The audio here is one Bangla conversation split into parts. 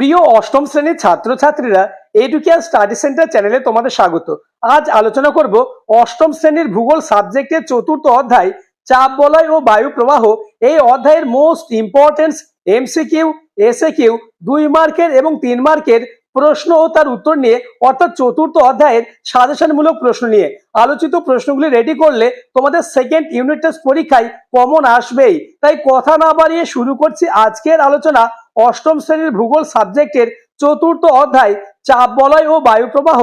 প্রিয় অষ্টম শ্রেণির ছাত্রছাত্রীরা এডুকেয়ার স্টাডি সেন্টার চ্যানেলে তোমাদের স্বাগত। আজ আলোচনা করব অষ্টম শ্রেণির ভূগোল সাবজেক্টের চতুর্থ অধ্যায়, চাপ বলয় ও বায়ু প্রবাহ। এই অধ্যায়ের মোস্ট ইম্পর্টেন্স এমসিকিউ এসএকিউ দুই মার্কের এবং তিন মার্কের প্রশ্ন ও তার উত্তর নিয়ে অর্থাৎ চতুর্থ অধ্যায়ের সাজেশনমূলক প্রশ্ন নিয়ে। আলোচিত প্রশ্নগুলি রেডি করলে তোমাদের সেকেন্ড ইউনিট টেস্ট পরীক্ষায় কমন আসবেই। তাই কথা না বাড়িয়ে শুরু করছি আজকের আলোচনা অষ্টম শ্রেণির ভূগোল সাবজেক্টের চতুর্থ অধ্যায়, চাপ বলয় ও বায়ু প্রবাহ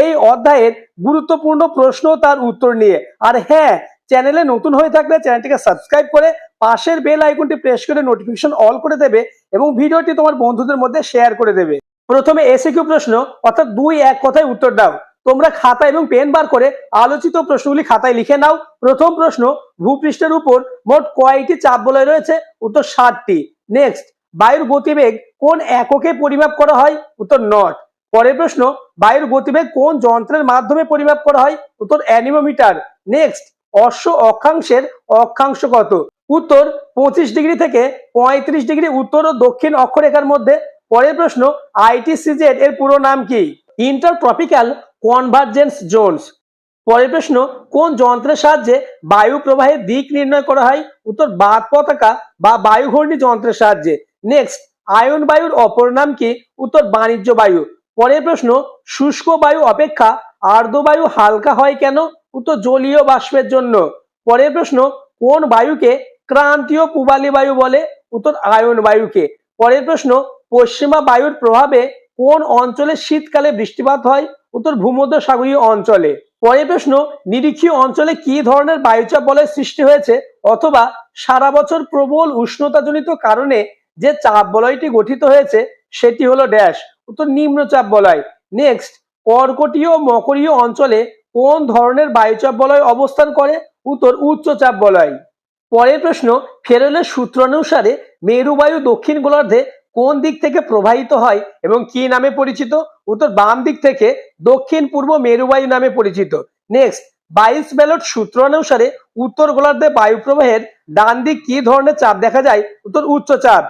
এই অধ্যায়ের গুরুত্বপূর্ণ প্রশ্ন তার উত্তর নিয়ে। আর হ্যাঁ চ্যানেলে নতুন হয়ে থাকলে চ্যানেলটিকে সাবস্ক্রাইব করে পাশের বেল আইকনটি প্রেস করে নোটিফিকেশন অল করে দেবে এবং ভিডিওটি তোমার বন্ধুদের মধ্যে শেয়ার করে দেবে। প্রথমে এসিকিউ প্রশ্ন, অর্থাৎ দুই এক কথায় উত্তর দাও। তোমরা খাতা এবং পেন বার করে আলোচিত প্রশ্নগুলি খাতায় লিখে নাও। প্রথম প্রশ্ন, ভূপৃষ্ঠের উপর মোট কয়টি চাপ বলয় রয়েছে? উত্তর ষাটটি। নেক্সট বায়ুর গতিবেগ কোন এককে পরিমাপ করা হয়? উত্তর নট। পরের প্রশ্ন, বায়ুর গতিবেগ কোন যন্ত্রের মাধ্যমে পরিমাপ করা হয়? উত্তর অ্যানিমোমিটার। নেক্সট অশ্ব অক্ষাংশের অক্ষাংশ কত? উত্তর পঁচিশ ডিগ্রি থেকে পঁয়ত্রিশ ডিগ্রি উত্তর ও দক্ষিণ অক্ষরেখার মধ্যে। পরের প্রশ্ন আইটিসিজেড এর পুরো নাম কি? ইন্টার ট্রপিক্যাল কনভার্জেন্স জোনস পরের প্রশ্ন, কোন যন্ত্রের সাহায্যে বায়ু প্রবাহের দিক নির্ণয় করা হয়? উত্তর বাদ পতাকা বা বায়ুঘূর্ণি যন্ত্রের সাহায্যে। নেক্সট আয়ন বায়ুর অপর নাম কি? উত্তর, বাণিজ্য বায়ু। পরের প্রশ্ন, শুষ্ক বায়ু অপেক্ষা আর্দ্র বায়ু হালকা হয় কেন? উত্তর, জলীয় বাষ্পের জন্য। পরের প্রশ্ন, কোন বায়ুকে ক্রান্তীয় পূবালী বায়ু বলে? উত্তর, আয়ন বায়ুকে। পরের প্রশ্ন পশ্চিমা বায়ুর প্রভাবে কোন অঞ্চলে শীতকালে বৃষ্টিপাত হয়? উত্তর ভূমধ্য সাগরীয় অঞ্চলে। পরের প্রশ্ন, নিরীক্ষীয় অঞ্চলে কি ধরনের বায়ুচাপ বলয় সৃষ্টি হয়েছে? অথবা সারা বছর প্রবল উষ্ণতাজনিত কারণে যে চাপ বলয়টি গঠিত হয়েছে, সেটি হলো ড্যাশ। উত্তর, নিম্নচাপ বলয়। নেক্সট, কর্কটীয় মকরীয় অঞ্চলে কোন ধরনের বায়ুচাপ বলয় অবস্থান করে? উত্তর, উচ্চচাপ বলয়। পরের প্রশ্ন ফেরেলের সূত্র অনুসারে মেরুবায়ু দক্ষিণ গোলার্ধে কোন দিক থেকে প্রবাহিত হয় এবং কি নামে পরিচিত? উত্তর বাম দিক থেকে দক্ষিণ পূর্ব মেরুবায়ু নামে পরিচিত। নেক্সট বাইশ ব্যালট সূত্র অনুসারে উত্তর গোলার্ধে বায়ু প্রবাহের ডান দিক কি ধরনের চাপ দেখা যায়? উত্তর উচ্চ চাপ।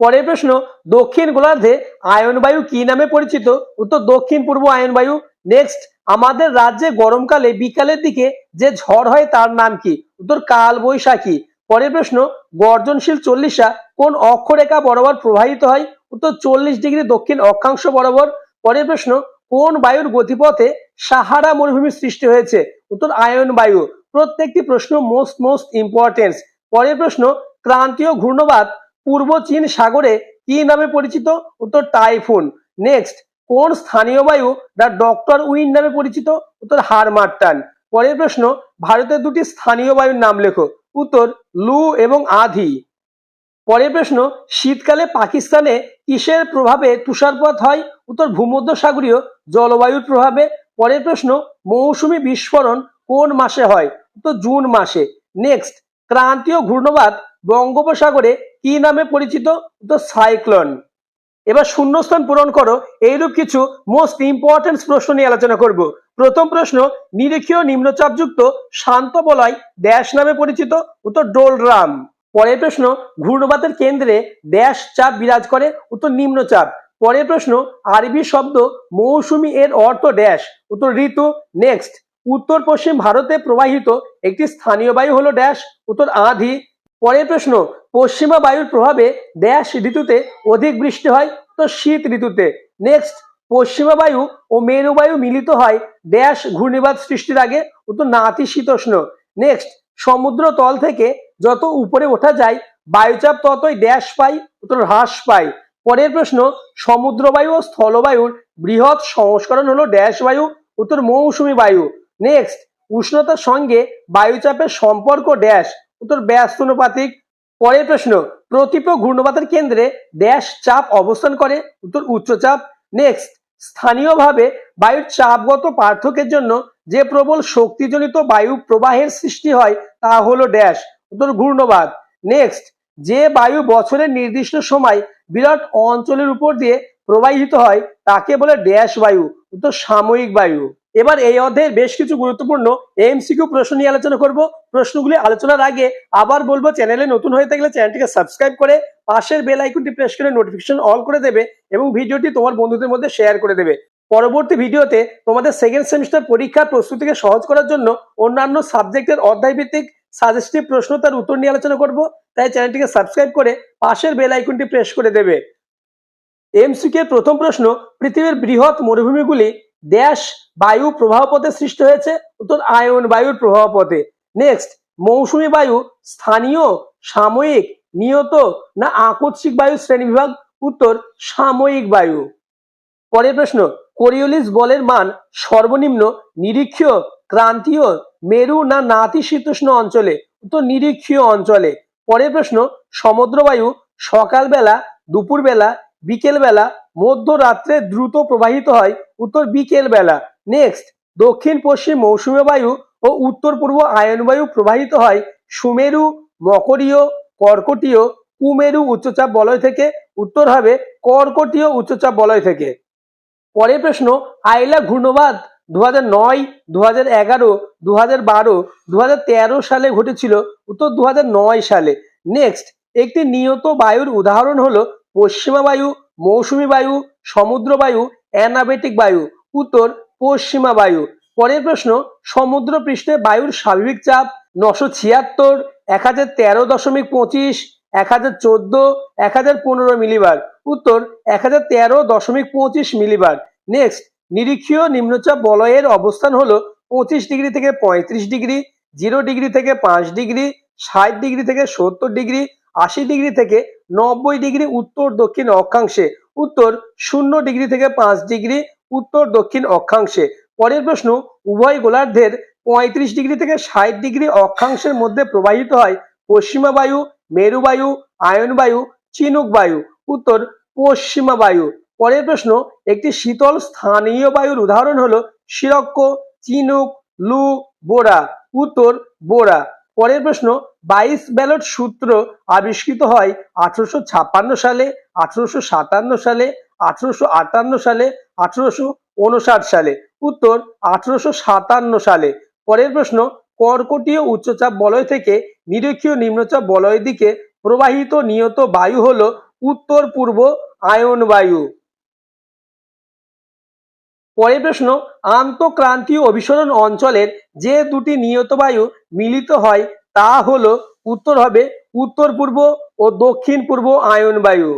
পরের প্রশ্ন, দক্ষিণ গোলার্ধে আয়ন বায়ু কি নামে পরিচিত? উত্তর দক্ষিণ পূর্ব আয়ন বায়ু নেক্সট আমাদের রাজ্যে গরমকালে বিকালের দিকে যে ঝড় হয় তার নাম কি? উত্তর কাল বৈশাখী পরের প্রশ্ন, গর্জনশীল চল্লিশা কোন অক্ষরেখা বরাবর প্রবাহিত হয়? উত্তর, চল্লিশ ডিগ্রি দক্ষিণ অক্ষাংশ বরাবর। পরের প্রশ্ন, কোন বায়ুর গতিপথে সাহারা মরুভূমির সৃষ্টি হয়েছে? উত্তর, আয়ন বায়ু। প্রত্যেকটি প্রশ্ন মোস্ট মোস্ট ইম্পর্টেন্স পরের প্রশ্ন, ক্রান্তীয় ঘূর্ণবাদ পূর্ব চীন সাগরে কি নামে পরিচিত? উত্তর, টাইফুন। নেক্সট কোন স্থানীয় বায়ু দ্য ডক্টর উইন নামে পরিচিত? উত্তর হারমাট্টান পরের প্রশ্ন, ভারতের দুটি স্থানীয় বায়ুর নাম লেখো। উত্তর, লু এবং আধি। পরের প্রশ্ন, শীতকালে পাকিস্তানে কিসের প্রভাবে তুষারপাত হয়? উত্তর ভূমধ্য সাগরীয় জলবায়ুর প্রভাবে। পরের প্রশ্ন, মৌসুমী বিস্ফোরণ কোন মাসে হয়? উত্তর, জুন মাসে। নেক্সট, ক্রান্তীয় ঘূর্ণবাদ বঙ্গোপসাগরে কি নামে পরিচিত? উত্তর, সাইক্লোন। এবার শূন্যস্থান পূরণ করো, এইরূপ কিছু মোস্ট ইম্পর্টেন্ট প্রশ্ন নিয়ে আলোচনা করব। প্রথম প্রশ্ন, নিরীক্ষীয় নিম্নচাপযুক্ত শান্ত বলয় ড্যাশ নামে পরিচিত, উত্তর ডোলরাম। পরের প্রশ্ন, ঘূর্ণবাতের কেন্দ্রে ড্যাশ চাপ বিরাজ করে, উত্তর নিম্নচাপ। পরের প্রশ্ন, আরবি শব্দ মৌসুমী এর অর্থ ড্যাশ, উত্তর ঋতু নেক্সট উত্তর পশ্চিম ভারতে প্রবাহিত একটি স্থানীয় বায়ু হলো ড্যাশ, উত্তর আধি। পরের প্রশ্ন পশ্চিমা বায়ুর প্রভাবে ড্যাশ ঋতুতে অধিক বৃষ্টি হয় তো শীত ঋতুতে। নেক্সট পশ্চিমা বায়ু ও মেরু বায়ু মিলিত হয় ড্যাশ ঘূর্ণিবাদ সৃষ্টির আগে উত্তর নাতিশীতোষ্ণ নেক্সট সমুদ্র তল থেকে যত উপরে ওঠা যায়, বায়ুচাপ ততই ড্যাশ পাই উত্তর হ্রাস পায়। পরের প্রশ্ন, সমুদ্র বায়ু ও স্থলবায়ুর বৃহৎ সংস্করণ হলো ড্যাশ বায়ু উত্তর মৌসুমি বায়ু। নেক্সট উষ্ণতার সঙ্গে বায়ুচাপের সম্পর্ক ড্যাশ উত্তর ব্যস্তানুপাতিক পরের প্রশ্ন প্রতিপ ঘূর্ণবাতের কেন্দ্রে ড্যাশ চাপ অবস্থান করে, উত্তর উচ্চচাপ নেক্সট স্থানীয়ভাবে বায়ুর চাপগত পার্থক্যের জন্য যে প্রবল শক্তিজনিত বায়ু প্রবাহের সৃষ্টি হয় তা হলো ড্যাশ উত্তর ঘূর্ণবাদ নেক্সট যে বায়ু বছরের নির্দিষ্ট সময় বিরাট অঞ্চলের উপর দিয়ে প্রবাহিত হয়, তাকে বলে ড্যাশ বায়ু, উত্তর সাময়িক বায়ু। এবার এই অধ্যায়ের বেশ কিছু গুরুত্বপূর্ণ এমসিকিউ প্রশ্ন নিয়ে আলোচনা করব। প্রশ্নগুলি আলোচনার আগে আবার বলব, চ্যানেলে নতুন হয়ে থাকলে চ্যানেলটিকে সাবস্ক্রাইব করে পাশের বেল আইকনটি প্রেস করে নোটিফিকেশন অল করে দেবে এবং ভিডিওটি তোমার বন্ধুদের মধ্যে শেয়ার করে দেবে। পরবর্তী ভিডিওতে তোমাদের সেকেন্ড সেমিস্টার পরীক্ষার প্রস্তুতিকে সহজ করার জন্য অন্যান্য সাবজেক্টের অধ্যায় ভিত্তিক সাজেস্টিভ প্রশ্ন তার উত্তর নিয়ে আলোচনা করব। তাই চ্যানেলটিকে সাবস্ক্রাইব করে পাশের বেল আইকনটি প্রেস করে দেবে। এমসিকে প্রথম প্রশ্ন, পৃথিবীর বৃহৎ মরুভূমিগুলি ড্যাশ বায়ু প্রবাহপথে সৃষ্টি হয়েছে উত্তর আয়ন বায়ুর প্রবাহপথে। নেক্সট মৌসুমী বায়ু স্থানীয়, সাময়িক, নিয়ত না আকস্মিক বায়ু শ্রেণি বিভাগ উত্তর, সাময়িক বায়ু। পরের প্রশ্ন, কোরিওলিস বলের মান সর্বনিম্ন, নিরীক্ষীয়, ক্রান্তীয়, মেরু না নাতিশীতোষ্ণ অঞ্চলে? উত্তর, নিরীক্ষীয় অঞ্চলে। পরের প্রশ্ন সমুদ্রবায়ু সকালবেলা, দুপুরবেলা বিকেলবেলা মধ্যরাত্রে দ্রুত প্রবাহিত হয়। উত্তর বিকেলবেলা। নেক্সট দক্ষিণ পশ্চিম মৌসুমী বায়ু ও উত্তর পূর্ব আয়নবায়ু প্রবাহিত হয়। সুমেরু, মকরীয়, কর্কটীয়, কুমেরু উচ্চচাপ বলয় থেকে। উত্তর হবে কর্কটীয় উচ্চচাপ বলয় থেকে। পরের প্রশ্ন, আইলা ঘূর্ণবাদ দু হাজার নয় দু হাজার এগারো দু হাজার বারো দু হাজার তেরো সালে ঘটেছিল। উত্তর দু হাজার নয় সালে। নেক্সট একটি নিয়ত বায়ুর উদাহরণ হলো পশ্চিমা বায়ু, মৌসুমী বায়ু, সমুদ্র বায়ু, অ্যানাবেটিক বায়ু। উত্তর, পশ্চিমা বায়ু। পরের প্রশ্ন, সমুদ্র পৃষ্ঠে বায়ুর স্বাভাবিক চাপ নশো ছিয়াত্তর এক হাজার তেরো দশমিক পঁচিশ এক হাজার চোদ্দ এক হাজার পনেরো মিলিবার। উত্তর এক হাজার তেরো দশমিক পঁচিশ মিলিবার। নেক্সট, নিরীক্ষীয় নিম্নচাপ বলয়ের অবস্থান হলো পঁচিশ ডিগ্রি থেকে পঁয়ত্রিশ ডিগ্রি, জিরো ডিগ্রি থেকে পাঁচ ডিগ্রি, ষাট ডিগ্রি থেকে সত্তর ডিগ্রি, আশি ডিগ্রি থেকে নব্বই ডিগ্রি উত্তর দক্ষিণ অক্ষাংশে। উত্তর শূন্য ডিগ্রি থেকে পাঁচ ডিগ্রি উত্তর দক্ষিণ অক্ষাংশে। পরের প্রশ্ন, উভয় গোলার্ধের পঁয়ত্রিশ ডিগ্রি থেকে ষাট ডিগ্রি অক্ষাংশের মধ্যে প্রবাহিত হয় পশ্চিমা বায়ু, মেরু বায়ু, আয়ন বায়ু, চিনুক বায়ু। উত্তর, পশ্চিমা বায়ু। পরের প্রশ্ন, একটি শীতল স্থানীয় বায়ুর উদাহরণ হলো শিরক্ষ, চিনুক, লু, বোরা। উত্তর, বোরা। পরের প্রশ্ন বাইশ ব্যালট সূত্র আবিষ্কৃত হয় আঠারোশো ছাপ্পান্ন সালে, আঠারোশো সাতান্ন সালে, আঠারোশো আটান্ন সালে, আঠারোশো উনষাট সালে। উত্তর, আঠারোশো সাতান্ন সালে। পরের প্রশ্ন, কর্কটীয় উচ্চচাপ বলয় থেকে নিরক্ষীয় নিম্নচাপ বলয়ের দিকে প্রবাহিত নিয়ত বায়ু হল উত্তর পূর্ব আয়ন বায়ু। পরের প্রশ্ন, আন্তঃক্রান্তীয় অভিসরণ অঞ্চলের যে দুটি নিয়ত বায়ু মিলিত হয় তা হলো উত্তর হবে উত্তর পূর্ব ও দক্ষিণ পূর্ব আয়ন বায়ু।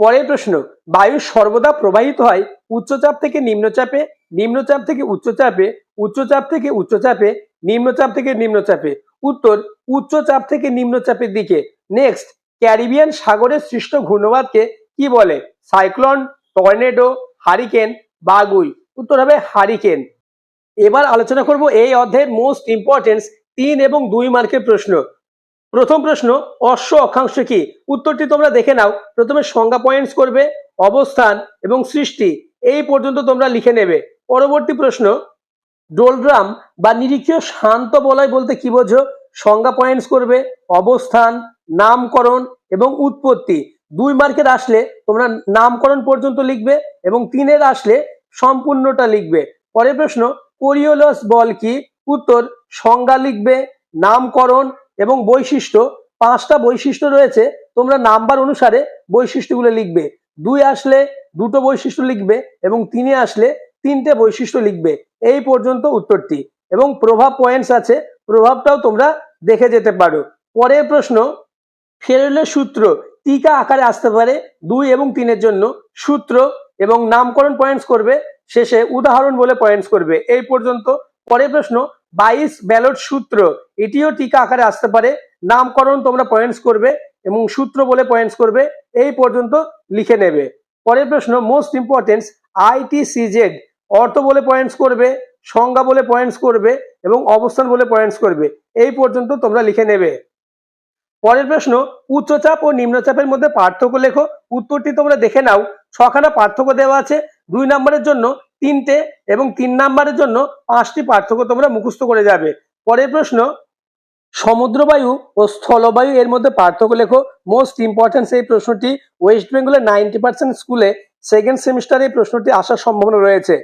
পরের প্রশ্ন, বায়ু সর্বদা প্রবাহিত হয় উচ্চচাপ থেকে নিম্নচাপে, নিম্নচাপ থেকে উচ্চচাপে, উচ্চচাপ থেকে উচ্চচাপে, নিম্নচাপ থেকে নিম্নচাপে। উত্তর, উচ্চচাপ থেকে নিম্নচাপের দিকে। নেক্সট ক্যারিবিয়ান সাগরের সৃষ্ট ঘূর্ণবাদকে কি বলে? সাইক্লোন, টর্নেডো, হারিকেন, বাগুই। উত্তর হবে হারিকেন। এবার আলোচনা করব এই অধ্যায়ের মোস্ট ইম্পর্টেন্স তিন এবং দুই মার্কের প্রশ্ন। প্রথম প্রশ্ন, অশ্ব অক্ষাংশ কি? উত্তরটি তোমরা দেখে নাও। প্রথমে সংজ্ঞা পয়েন্টস করবে, অবস্থান এবং সৃষ্টি। এই পর্যন্ত তোমরা লিখে নেবে। পরবর্তী প্রশ্ন, ডোলড্রাম বা নিরীক্ষীয় শান্ত বলয় বলতে কি বোঝো? সংজ্ঞা পয়েন্টস করবে, অবস্থান, নামকরণ এবং উৎপত্তি। দুই মার্কের আসলে তোমরা নামকরণ পর্যন্ত লিখবে এবং তিনের আসলে সম্পূর্ণটা লিখবে। পরের প্রশ্ন, কোরিওলস বল কি? উত্তর সংজ্ঞা লিখবে নামকরণ এবং বৈশিষ্ট্য। পাঁচটা বৈশিষ্ট্য রয়েছে, তোমরা নাম্বার অনুসারে বৈশিষ্ট্যগুলো লিখবে। দুই আসলে দুটো বৈশিষ্ট্য লিখবে এবং তিনে আসলে তিনটে বৈশিষ্ট্য লিখবে। এই পর্যন্ত উত্তরটি। এবং প্রভাব পয়েন্টস আছে, প্রভাবটাও তোমরা দেখে যেতে পারো। পরের প্রশ্ন, ফেরেলের সূত্র টিকা আকারে আসতে পারে? দুই এবং তিনের জন্য সূত্র এবং নামকরণ পয়েন্টস করবে, শেষে উদাহরণ বলে পয়েন্টস করবে। এই পর্যন্ত পরের প্রশ্ন, বাইশ ব্যালট সূত্র, এটিও টিকা আকারে আসতে পারে। নামকরণ তোমরা পয়েন্টস করবে এবং সূত্র বলে পয়েন্টস করবে, এই পর্যন্ত লিখে নেবে। পরের প্রশ্ন মোস্ট ইম্পর্টেন্স আইটিসিজেড অর্থ বলে পয়েন্টস করবে, সংজ্ঞা বলে পয়েন্টস করবে এবং অবস্থান বলে পয়েন্টস করবে, এই পর্যন্ত তোমরা লিখে নেবে। পরের প্রশ্ন, উচ্চচাপ ও নিম্নচাপের মধ্যে পার্থক্য লেখো। উত্তরটি তোমরা দেখে নাও। ছখানা পার্থক্য দেওয়া আছে। দুই নম্বরের জন্য তিনটে এবং তিন নাম্বারের জন্য পাঁচটি পার্থক্য তোমরা মুখস্থ করে যাবে। পরের প্রশ্ন, সমুদ্রবায়ু ও স্থলবায়ু এর মধ্যে পার্থক্য লেখো। মোস্ট ইম্পর্টেন্স এই প্রশ্নটি ওয়েস্ট বেঙ্গলের নাইনটি পার্সেন্ট স্কুলে সেকেন্ড সেমিস্টারে এই প্রশ্নটি আসার সম্ভাবনা রয়েছে।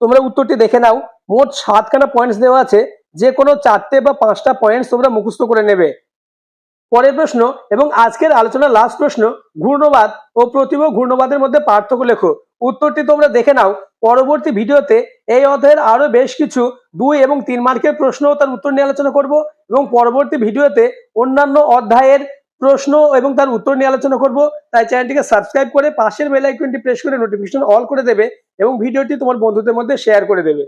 তোমরা উত্তরটি দেখে নাও। মোট সাতখানা পয়েন্টস দেওয়া আছে। যে কোনো চারটে বা পাঁচটা পয়েন্টস তোমরা মুখস্থ করে নেবে। পরের প্রশ্ন, এবং আজকের আলোচনার লাস্ট প্রশ্ন, ঘূর্ণবাদ ও প্রতিভ ঘূর্ণবাদের মধ্যে পার্থক্য লেখো। উত্তরটি তোমরা দেখে নাও। পরবর্তী ভিডিওতে এই অধ্যায়ের আরও বেশ কিছু দুই এবং তিন মার্কের প্রশ্ন তার উত্তর নিয়ে আলোচনা করব এবং পরবর্তী ভিডিওতে অন্যান্য অধ্যায়ের প্রশ্ন এবং তার উত্তর নিয়ে আলোচনা করব। তাই চ্যানেলটিকে সাবস্ক্রাইব করে পাশের বেল আইকনটি প্রেস করে নোটিফিকেশন অল করে দেবে এবং ভিডিওটি তোমার বন্ধুদের মধ্যে শেয়ার করে দেবে।